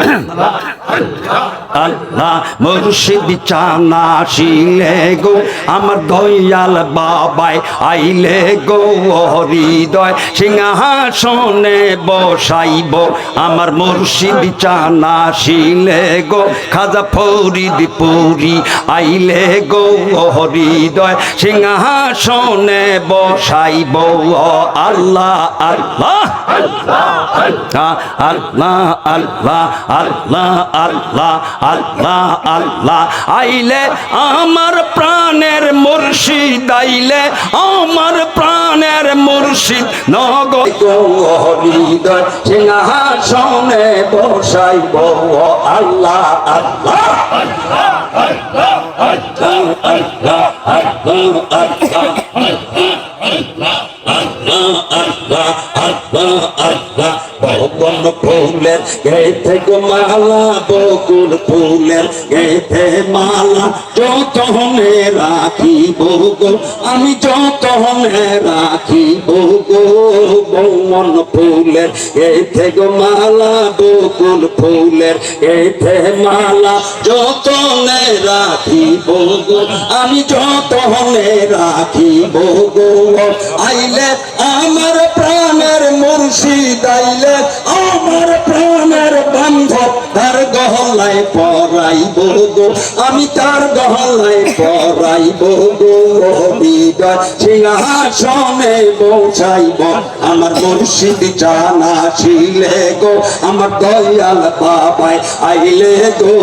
老板来 আল্লাহ মুর্শিদ চানা শিলে গো, আমার দয়াল বাবাই আইলে গো, হৃদয় সিংহাসনে বসাইব। আমার মুর্শিদ চানা শিলে গো, খাজা ফরিদ পুরি আইলে গো, হৃদয় সিংহাসনে বসাইব। আল্লাহ আল্লাহ আল্লাহ আল্লাহ আল্লাহ আল্লাহ আল্লাহ আল্লাহ আল্লাহ। আইলে আমার প্রাণের মুর্শিদ আইলে আমার প্রাণের মুর্শিদ। নগর হৃদয় সিংহাসনে বসাইব আল্লাহ আল্লাহ। বকুল ফুলের গেথে গো মালা, বকুল ফুলের গেথে মালা। যতনে রাখিব গো, আমি যতনে রাখিব গো। বমন ফুলের গেথে গো মালা, বকুল ফুলের গেথে মালা। যতনে রাখিব গো, আমি যতনে রাখিব গো। আইলে আমার প্রাণের মুর্শিদ, আইলে গহলায় পরাইব গো আমি তার গহলায় পরাইব গো হৃদয় সিংহাসনে বসাইব আমার মুর্শিদ জানা ছিলে গো আমার দয়াল বাবাই আইলে গো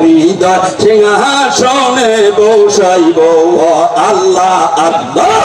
হৃদয় সিংহাসনে বসাইব আল্লাহ আল্লাহ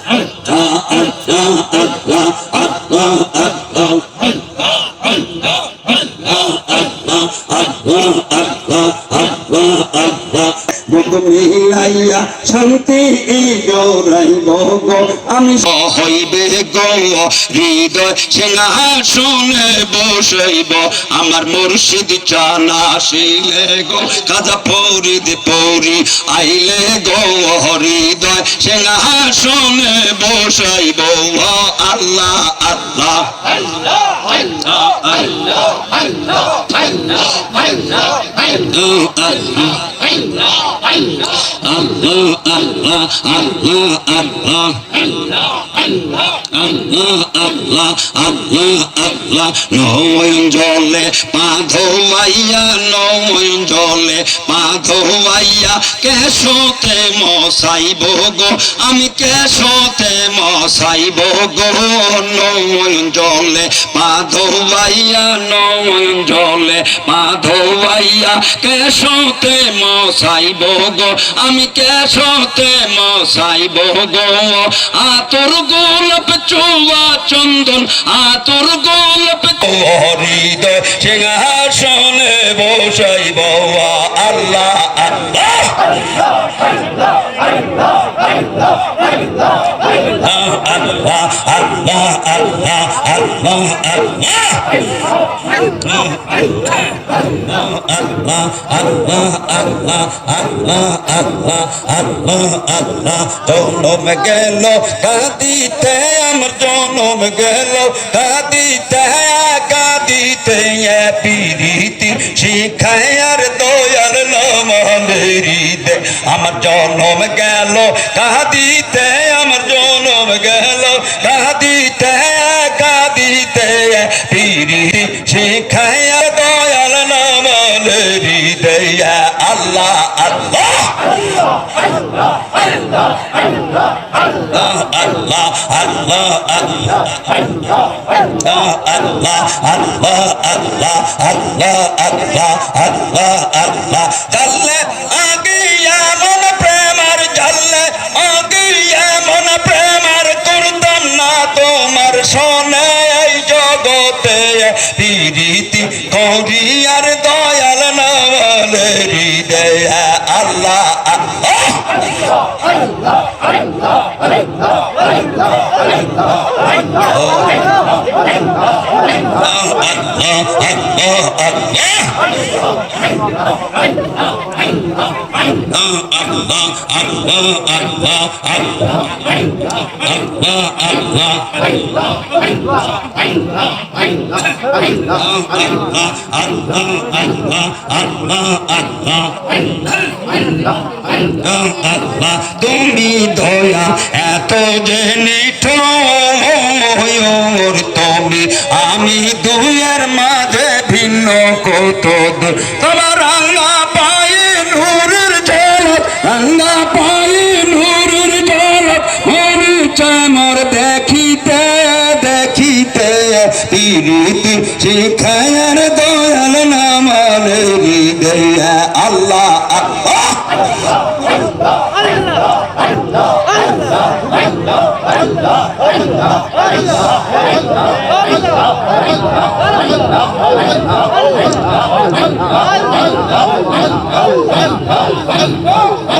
মিলাইয়া শান্তি জোরাইব গো আমি হইবে গো হৃদয় সিংহাসনে বসাইব আমার মুর্শিদ চানা শিলে গো কাজা ফরিদ পরি আইলে গো হৃদয় সিংহাসনে বসাইব আল্লাহ আল্লাহ নয়ন জলে পাধমাইয়া নয়ন জলে পাধমাইয়া কেশতে মশাইব গো আমি কেশতে মশাইব গো নয়ন জলে পাধমাইয়া নয়ন জলে পাধমাইয়া কেশতে মশাইব গো, আমি কেশতে মশাইব গো। আতর গোলপ চুয়া চন্দন, আতর গোলপ হৃদয় সিংহাসনে বসাইব আল্লাহ জনম গেল কাঁদিতে আমার জনম গেল কাঁদিতে কাঁদিতে পিরিতি শিখায় আর দয়াল নমনেরি দে আমার জনম গেল কাঁদিতে আমার জনম গেল কাঁদিতে কাঁদিতে পিরিতি শিখায় দয়াল নমনেরি দে আল্লাহ আল্লাহ আল্লাহ আল্লাহ আল্লাহ আল্লাহ আল্লাহ আল্লাহ আল্লাহ আল্লাহ আল্লাহ আল্লাহ আল্লাহ জানলে আগে এই জগতে প্রীতি কৌরি আর দয়াল নবলে হৃদয় আল্লাহ আল্লাহ তুমি দয়া এত যে নিঠোর তুমি আমি মাঝে ভিন্ন কত তোমার আল্লাহ পাই নূরের জল আল্লাহ পাই নূরের জল মনে চামর দেখিতে দেখিতে পিরিতি শিখায়ার দয়াল নামালে হৃদয়া আল্লাহ আল্লাহ Allah Allah Allah Allah Allah Allah আল্লাহ আল্লাহ